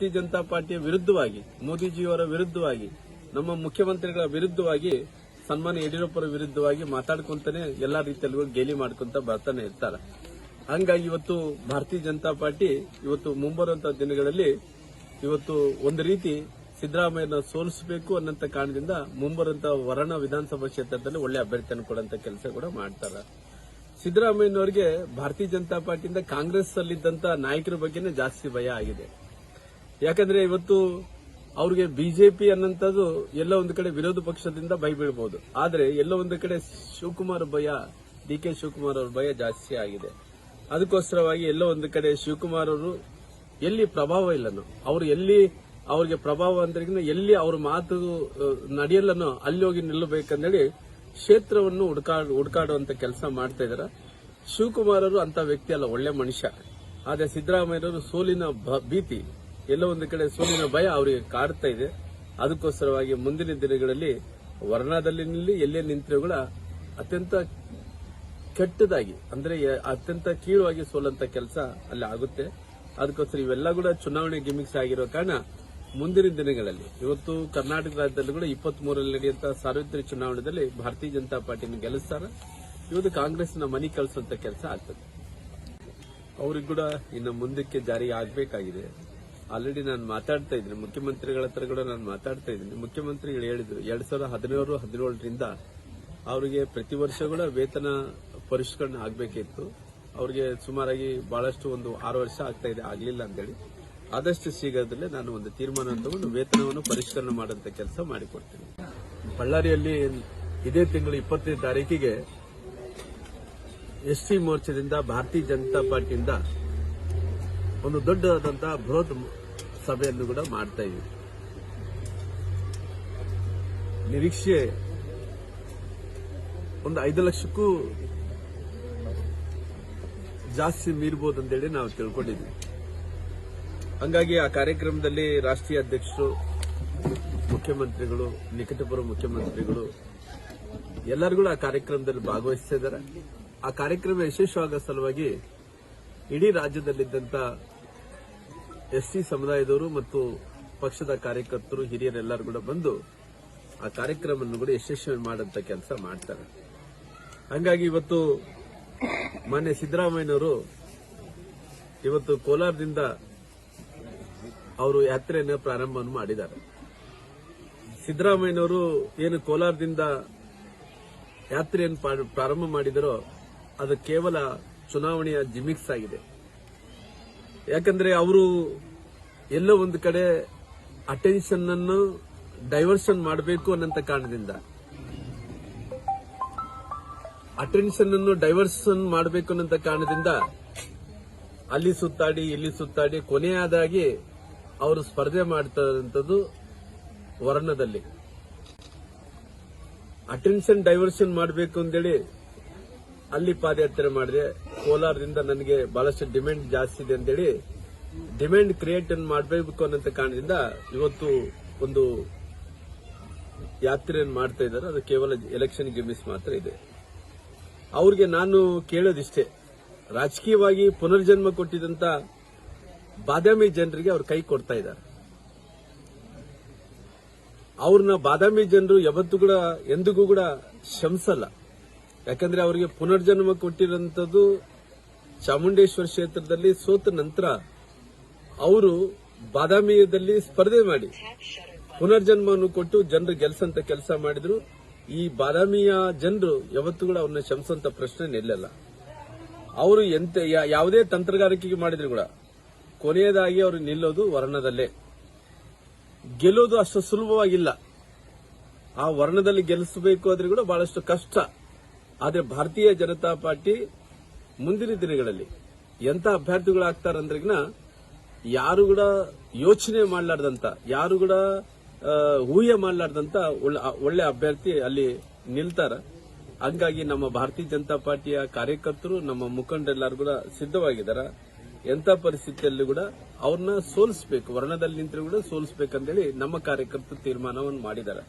ಭಾರತೀಯ ಜನತಾ ಪಾರ್ಟಿಯ ವಿರುದ್ಧವಾಗಿ, ಮೋದಿಜಿಯವರ ವಿರುದ್ಧವಾಗಿ, ನಮ್ಮ ಮುಖ್ಯಮಂತ್ರಿಗಳ ವಿರುದ್ಧವಾಗಿ, ಸನ್ಮಾನ್ಯ ಯಡಿಯೂರಪ್ಪರ ವಿರುದ್ಧವಾಗಿ ಮಾತಾಡ್ಕೊಂತಾನೆ ಎಲ್ಲಾ ರೀತಿಯಲ್ಲೂ ಗೇಲಿ ಮಾಡ್ಕೊಂತ ಬರ್ತಾನೆ ಇರ್ತಾರೆ. ಹಂಗಾಗಿ ಇವತ್ತು ಭಾರತೀಯ ಜನತಾ ಪಾರ್ಟಿ ಇವತ್ತು ಮುಂಬರುವಂತಹ ದಿನಗಳಲ್ಲಿ ಇವತ್ತು ಒಂದು ರೀತಿ ಸಿದ್ದರಾಮಯ್ಯನ ಸೋಲಿಸಬೇಕು ಅನ್ನಂತ ಕಾರಣದಿಂದ ಮುಂಬರುವಂತಹ ವರಣ ವಿಧಾನಸಭಾ ಕ್ಷೇತ್ರದಲ್ಲಿ ಒಳ್ಳೆ ಅಭ್ಯರ್ಥಿಯನ್ನು ಕೊಡುವಂತ ಕೆಲಸ ಕೂಡ ಮಾಡ್ತಾರೆ. ಸಿದ್ದರಾಮಯ್ಯನವರಿಗೆ ಭಾರತೀಯ ಜನತಾ ಪಾರ್ಟಿಯಿಂದ ಕಾಂಗ್ರೆಸ್ ಅಲ್ಲಿದ್ದಂತ ನಾಯಕರ ಬಗ್ಗೆನೇ ಜಾಸ್ತಿ ಭಯ ಆಗಿದೆ. ಯಾಕಂದ್ರೆ ಇವತ್ತು ಅವ್ರಿಗೆ ಬಿಜೆಪಿ ಅನ್ನಂತದ್ದು ಎಲ್ಲ ಒಂದು ಕಡೆ ವಿರೋಧ ಪಕ್ಷದಿಂದ ಭಯ ಬೀಳಬಹುದು ಆದ್ರೆ ಎಲ್ಲ ಒಂದು ಕಡೆ ಶಿವಕುಮಾರ್ ಭಯ ಡಿ ಕೆ ಶಿವಕುಮಾರ್ ಅವ್ರ ಭಯ ಜಾಸ್ತಿ ಆಗಿದೆ. ಅದಕ್ಕೋಸ್ಕರವಾಗಿ ಎಲ್ಲ ಒಂದು ಕಡೆ ಶಿವಕುಮಾರ್ ಅವರು ಎಲ್ಲಿ ಪ್ರಭಾವ ಇಲ್ಲನೋ, ಅವ್ರು ಎಲ್ಲಿ ಅವ್ರಿಗೆ ಪ್ರಭಾವ ಅಂದ್ರೆ ಎಲ್ಲಿ ಅವ್ರ ಮಾತು ನಡೆಯಲ್ಲನೋ ಅಲ್ಲಿ ಹೋಗಿ ನಿಲ್ಲಬೇಕಂದೇಳಿ ಕ್ಷೇತ್ರವನ್ನು ಹುಡುಕಾಡ್ ಹುಡುಕಾಡುವಂತ ಕೆಲಸ ಮಾಡ್ತಾ ಇದಾರೆ. ಶಿವಕುಮಾರ್ ಅವರು ಅಂತ ವ್ಯಕ್ತಿ ಅಲ್ಲ, ಒಳ್ಳೆ ಮನುಷ್ಯ. ಆದ್ರೆ ಸಿದ್ಧರಾಮಯ್ಯನವರು ಸೋಲಿನ ಭೀತಿ. ಎಲ್ಲ ಒಂದು ಕಡೆ ಸೋಲಿನ ಭಯ ಅವರಿಗೆ ಕಾಡ್ತಾ ಇದೆ. ಅದಕ್ಕೋಸ್ಕರವಾಗಿ ಮುಂದಿನ ದಿನಗಳಲ್ಲಿ ವರ್ಣದಲ್ಲಿ ನಿಲ್ಲಿ ಎಲ್ಲೇ ನಿಂತಿರುಗಳ ಅತ್ಯಂತ ಕೆಟ್ಟದಾಗಿ, ಅಂದ್ರೆ ಅತ್ಯಂತ ಕೀಳುವಾಗಿ ಸೋಲಂತ ಕೆಲಸ ಅಲ್ಲಿ ಆಗುತ್ತೆ. ಅದಕ್ಕೋಸ್ಕರ ಇವೆಲ್ಲ ಕೂಡ ಚುನಾವಣೆ ಗಿಮಿಕ್ಸ್ ಆಗಿರೋ ಕಾರಣ ಮುಂದಿನ ದಿನಗಳಲ್ಲಿ, ಇವತ್ತು ಕರ್ನಾಟಕ ರಾಜ್ಯದಲ್ಲಿ ಕೂಡ ಇಪ್ಪತ್ತ್ ಮೂರರಲ್ಲಿ ನಡೆಯುವಂತಹ ಸಾರ್ವತ್ರಿಕ ಚುನಾವಣೆಯಲ್ಲಿ ಭಾರತೀಯ ಜನತಾ ಪಾರ್ಟಿನ ಗೆಲ್ಲಿಸ್ತಾರೆ ಇವತ್ತು ಕಾಂಗ್ರೆಸ್ನ ಮನಿ ಕಳಿಸುವಂತ ಕೆಲಸ ಆಗ್ತದೆ. ಅವ್ರಿಗೂ ಕೂಡ ಇನ್ನು ಮುಂದಕ್ಕೆ ಜಾರಿ ಆಗಬೇಕಾಗಿದೆ. ಆಲ್ರೆಡಿ ನಾನು ಮಾತಾಡ್ತಾ ಇದ್ದೀನಿ. ಮುಖ್ಯಮಂತ್ರಿಗಳ ಹತ್ರ ಕೂಡ ನಾನು ಮಾತಾಡ್ತಾ ಇದ್ದೀನಿ. ಮುಖ್ಯಮಂತ್ರಿಗಳು ಹೇಳಿದ್ರು, ಎರಡ್ ಸಾವಿರದ ಹದಿನೇಳು, ಹದಿನೇಳರಿಂದ ಅವರಿಗೆ ಪ್ರತಿ ವರ್ಷ ಕೂಡ ವೇತನ ಪರಿಷ್ಕರಣೆ ಆಗಬೇಕಿತ್ತು. ಅವರಿಗೆ ಸುಮಾರಾಗಿ ಬಹಳಷ್ಟು ಒಂದು ಆರು ವರ್ಷ ಆಗ್ತಾ ಇದೆ. ಆಗ್ಲಿಲ್ಲ ಅಂತೇಳಿ. ಆದಷ್ಟು ಶೀಘ್ರದಲ್ಲೇ ನಾನು ಒಂದು ತೀರ್ಮಾನ ತಗೊಂಡು ವೇತನವನ್ನು ಪರಿಷ್ಕರಣೆ ಮಾಡುವಂತ ಕೆಲಸ ಮಾಡಿಕೊಡ್ತೀನಿ. ಬಳ್ಳಾರಿಯಲ್ಲಿ ಇದೇ ತಿಂಗಳು ಇಪ್ಪತ್ತೈದು ತಾರೀಕಿಗೆ ಎಸ್ಸಿ ಮೋರ್ಚಾದಿಂದ ಭಾರತೀಯ ಜನತಾ ಪಾರ್ಟಿಯಿಂದ ಒಂದು ದೊಡ್ಡದಾದಂತಹ ಬೃಹತ್ ಸಭೆಯನ್ನು ಕೂಡ ಮಾಡ್ತಾ ಇದ್ದೀವಿ ನಿರೀಕ್ಷೆ ಒಂದು ಐದು ಲಕ್ಷಕ್ಕೂ ಜಾಸ್ತಿ ಮೀರ್ಬೋದು ಅಂತೇಳಿ ನಾವು ತಿಳ್ಕೊಂಡಿದ್ವಿ. ಹಂಗಾಗಿ ಆ ಕಾರ್ಯಕ್ರಮದಲ್ಲಿ ರಾಷ್ಟ್ರೀಯ ಅಧ್ಯಕ್ಷರು ಮುಖ್ಯಮಂತ್ರಿಗಳು ನಿಕಟಪುರ ಮುಖ್ಯಮಂತ್ರಿಗಳು ಎಲ್ಲರೂ ಕೂಡ ಆ ಕಾರ್ಯಕ್ರಮದಲ್ಲಿ ಭಾಗವಹಿಸ್ತಾ ಇದ್ದಾರೆ. ಆ ಕಾರ್ಯಕ್ರಮ ಯಶಸ್ವಿಯಾಗೋ ಸಲುವಾಗಿ ಇಡೀ ರಾಜ್ಯದಲ್ಲಿದ್ದಂತ ಎಸ್ಟಿ ಸಮುದಾಯದವರು ಮತ್ತು ಪಕ್ಷದ ಕಾರ್ಯಕರ್ತರು, ಹಿರಿಯರೆಲ್ಲರೂ ಕೂಡ ಬಂದು ಆ ಕಾರ್ಯಕ್ರಮವನ್ನು ಕೂಡ ಯಶಸ್ವಿ ಮಾಡಂತ ಕೆಲಸ ಮಾಡ್ತಾರೆ. ಹಂಗಾಗಿ ಇವತ್ತು ಮಾನ್ಯ ಸಿದ್ದರಾಮಯ್ಯನವರು ಇವತ್ತು ಕೋಲಾರದಿಂದ ಅವರು ಯಾತ್ರೆಯನ್ನು ಪ್ರಾರಂಭವನ್ನು ಮಾಡಿದ್ದಾರೆ. ಸಿದ್ದರಾಮಯ್ಯನವರು ಏನು ಕೋಲಾರದಿಂದ ಯಾತ್ರೆಯನ್ನು ಪ್ರಾರಂಭ ಮಾಡಿದರೋ ಅದು ಕೇವಲ ಚುನಾವಣೆಯ ಜಿಮಿಕ್ಸ್ ಆಗಿದೆ. ಯಾಕಂದ್ರೆ ಅವರು ಎಲ್ಲೋ ಒಂದು ಕಡೆ ಅಟೆನ್ಷನ್ ಅನ್ನು ಡೈವರ್ಷನ್ ಮಾಡಬೇಕು ಅನ್ನಂತ ಕಾರಣದಿಂದ. ಅಟೆನ್ಷನ್ ಅನ್ನು ಡೈವರ್ಷನ್ ಮಾಡಬೇಕು ಅನ್ನಂತ ಕಾರಣದಿಂದ ಅಲ್ಲಿ ಸುತ್ತಾಡಿ, ಇಲ್ಲಿ ಸುತ್ತಾಡಿ ಕೊನೆಯಾದಾಗಿ ಅವರು ಸ್ಪರ್ಧೆ ಮಾಡ್ತಾ ವರ್ಣದಲ್ಲಿ. ಅಟೆನ್ಷನ್ ಡೈವರ್ಷನ್ ಮಾಡಬೇಕು ಅಂತೇಳಿ ಅಲ್ಲಿ ಪಾದಯಾತ್ರೆ ಮಾಡಿದೆ. ಕೋಲಾರದಿಂದ ನನಗೆ ಬಹಳಷ್ಟು ಡಿಮ್ಯಾಂಡ್ ಜಾಸ್ತಿ ಇದೆ ಅಂತೇಳಿ ಡಿಮ್ಯಾಂಡ್ ಕ್ರಿಯೇಟ್ ಮಾಡಬೇಕು ಅನ್ನೋ ಕಾರಣದಿಂದ ಇವತ್ತು ಒಂದು ಯಾತ್ರೆಯನ್ನು ಮಾಡ್ತಾ ಇದ್ದಾರೆ. ಅದು ಕೇವಲ ಎಲೆಕ್ಷನ್ ಗಿಮಿಸ್ ಮಾತ್ರ ಇದೆ. ಅವ್ರಿಗೆ ನಾನು ಕೇಳೋದಿಷ್ಟೇ, ರಾಜಕೀಯವಾಗಿ ಪುನರ್ಜನ್ಮ ಕೊಟ್ಟಿದಂತ ಬಾದಾಮಿ ಜನರಿಗೆ ಅವ್ರು ಕೈ ಕೊಡ್ತಾ ಇದ್ದಾರೆ. ಅವ್ರನ್ನ ಬಾದಾಮಿ ಜನರು ಯಾವತ್ತೂ ಕೂಡ, ಎಂದಿಗೂ ಕೂಡ ಶಂಸಲ್ಲ. ಯಾಕಂದ್ರೆ ಅವರಿಗೆ ಪುನರ್ಜನ್ಮ ಕೊಟ್ಟಿರುವಂತದ್ದು ಚಾಮುಂಡೇಶ್ವರ ಕ್ಷೇತ್ರದಲ್ಲಿ ಸೋತ ನಂತರ ಅವರು ಬಾದಾಮಿಯಲ್ಲಿ ಸ್ಪರ್ಧೆ ಮಾಡಿ ಪುನರ್ಜನ್ಮವನ್ನು ಕೊಟ್ಟು ಜನರು ಗೆಲ್ಸಂತ ಕೆಲಸ ಮಾಡಿದ್ರು. ಈ ಬಾದಾಮಿಯ ಜನರು ಯಾವತ್ತೂ ಕೂಡ ಅವ್ರನ್ನ ಶಂಸಂತ ಪ್ರಶ್ನೆ ನಿಲ್ಲಲ್ಲ. ಅವರು ಎಂತ ಯಾವುದೇ ತಂತ್ರಗಾರಿಕೆಗೆ ಮಾಡಿದ್ರು ಕೂಡ ಕೊನೆಯದಾಗಿ ಅವರು ನಿಲ್ಲೋದು ವರ್ಣದಲ್ಲೇ. ಗೆಲ್ಲೋದು ಅಷ್ಟು ಸುಲಭವಾಗಿಲ್ಲ. ಆ ವರ್ಣದಲ್ಲಿ ಗೆಲ್ಲಿಸಬೇಕು ಆದ್ರೆ ಕೂಡ ಬಹಳಷ್ಟು ಕಷ್ಟ. ಆದರೆ ಭಾರತೀಯ ಜನತಾ ಪಾರ್ಟಿ ಮುಂದಿನ ದಿನಗಳಲ್ಲಿ ಎಂತ ಅಭ್ಯರ್ಥಿಗಳಾಗ್ತಾರಂದ್ರಿಗಿನ ಯಾರು ಕೂಡ ಯೋಚನೆ ಮಾಡ್ಲಾರ್ದಂತ, ಯಾರು ಕೂಡ ಊಹೆ ಮಾಡ್ಲಾರ್ದಂತ ಒಳ್ಳೆ ಒಳ್ಳೆ ಅಭ್ಯರ್ಥಿ ಅಲ್ಲಿ ನಿಲ್ತಾರ. ಹಂಗಾಗಿ ನಮ್ಮ ಭಾರತೀಯ ಜನತಾ ಪಾರ್ಟಿಯ ಕಾರ್ಯಕರ್ತರು, ನಮ್ಮ ಮುಖಂಡರೆಲ್ಲರೂ ಕೂಡ ಸಿದ್ಧವಾಗಿದ್ದಾರೆ ಎಂತ ಪರಿಸ್ಥಿತಿಯಲ್ಲೂ ಕೂಡ ಅವ್ರನ್ನ ಸೋಲಿಸಬೇಕು ವರ್ಣದಲ್ಲಿ ನಿಂತರೂ ಕೂಡ ಸೋಲಿಸಬೇಕಂತೇಳಿ ನಮ್ಮ ಕಾರ್ಯಕರ್ತರು ತೀರ್ಮಾನವನ್ನು ಮಾಡಿದ್ದಾರೆ